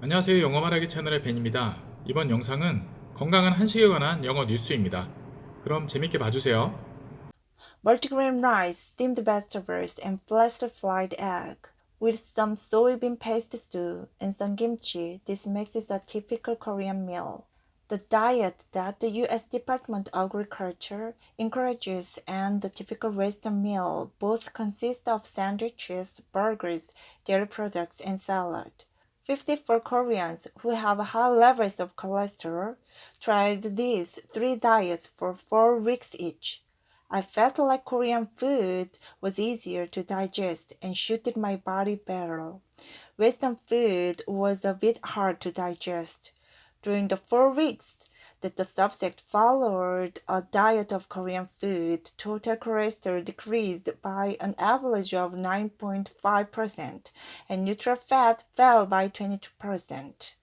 안녕하세요. 영어 말하기 채널의 벤입니다. 이번 영상은 건강한 한식에 관한 영어 뉴스입니다. 그럼 재밌게 봐주세요. multigrain rice, steamed vegetables, and flaked fried egg. With some soybean paste stew and some kimchi, this makes it a typical Korean meal. The diet that the U.S. Department of Agriculture encourages and the typical Western meal both consist of sandwiches, burgers, dairy products, and salad. 54 Koreans who have high levels of cholesterol tried these three diets for four weeks each. I felt like Korean food was easier to digest and suited my body better. Western food was a bit hard to digest. During the four weeks that the subject followed a diet of Korean food, total cholesterol decreased by an average of 9.5%, and neutral fat fell by 22%.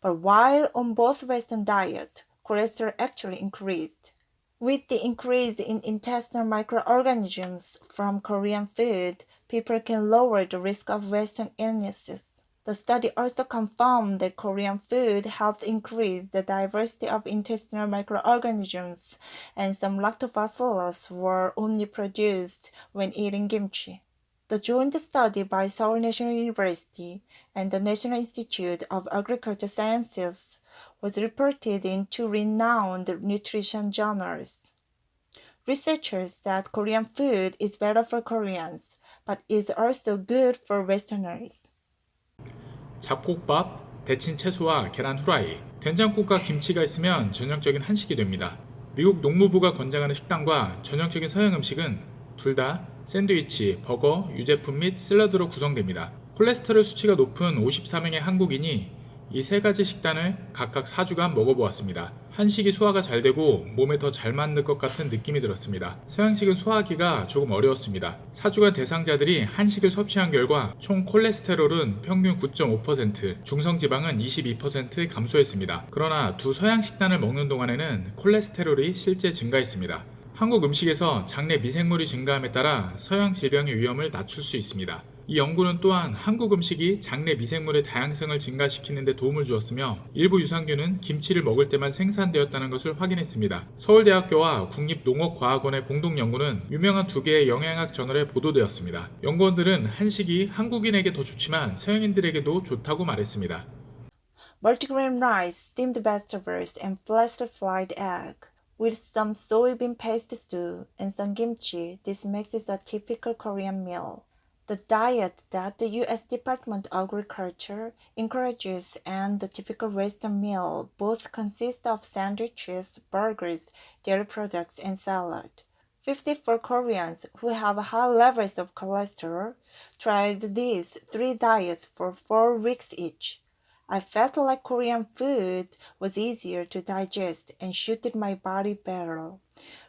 But while on both Western diets, cholesterol actually increased. With the increase in intestinal microorganisms from Korean food, people can lower the risk of Western illnesses. The study also confirmed that Korean food helped increase the diversity of intestinal microorganisms, and some lactobacillus were only produced when eating kimchi. The joint study by Seoul National University and the National Institute of Agriculture Sciences was reported in two renowned nutrition journals. Researchers said Korean food is better for Koreans, but is also good for Westerners. 잡곡밥, 데친 채소와 계란 후라이, 된장국과 김치가 있으면 전형적인 한식이 됩니다. 미국 농무부가 권장하는 식단과 전형적인 서양 음식은 둘 다 샌드위치, 버거, 유제품 및 샐러드로 구성됩니다. 콜레스테롤 수치가 높은 54명의 한국인이 이 세 가지 식단을 각각 4주간 먹어보았습니다. 한식이 소화가 잘 되고 몸에 더 잘 맞는 것 같은 느낌이 들었습니다. 서양식은 소화하기가 조금 어려웠습니다. 4주간 대상자들이 한식을 섭취한 결과 총 콜레스테롤은 평균 9.5%, 중성지방은 22% 감소했습니다. 그러나 두 서양 식단을 먹는 동안에는 콜레스테롤이 실제 증가했습니다. 한국 음식에서 장내 미생물이 증가함에 따라 서양 질병의 위험을 낮출 수 있습니다. 이 연구는 또한 한국 음식이 장내 미생물의 다양성을 증가시키는 데 도움을 주었으며 일부 유산균은 김치를 먹을 때만 생산되었다는 것을 확인했습니다. 서울대학교와 국립농업과학원의 공동 연구는 유명한 두 개의 영양학 저널에 보도되었습니다. 연구원들은 한식이 한국인에게 더 좋지만 서양인들에게도 좋다고 말했습니다. multigrain rice, steamed vegetables, and flaked fried egg. With some soybean paste stew and some kimchi, this makes it a typical Korean meal. The diet that the U.S. Department of Agriculture encourages and the typical Western meal both consist of sandwiches, burgers, dairy products, and salad. 54 Koreans who have high levels of cholesterol tried these three diets for four weeks each. I felt like Korean food was easier to digest and suited my body better.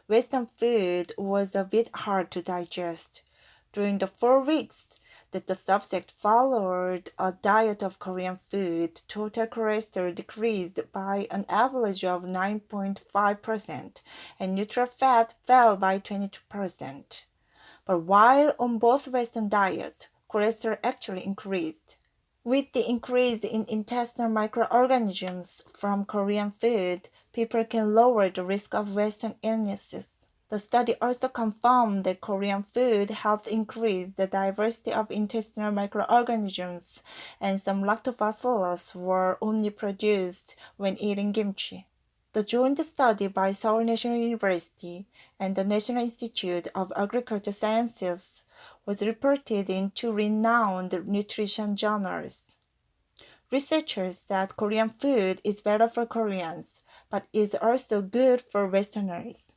Western food was a bit hard to digest. During the four weeks that the subject followed a diet of Korean food, total cholesterol decreased by an average of 9.5%, and neutral fat fell by 22%. But while on both Western diets, cholesterol actually increased. With the increase in intestinal microorganisms from Korean food, people can lower the risk of Western illnesses. The study also confirmed that Korean food helped increase the diversity of intestinal microorganisms, and some lactobacillus were only produced when eating kimchi. The joint study by Seoul National University and the National Institute of Agriculture Sciences was reported in two renowned nutrition journals. Researchers said Korean food is better for Koreans, but is also good for Westerners.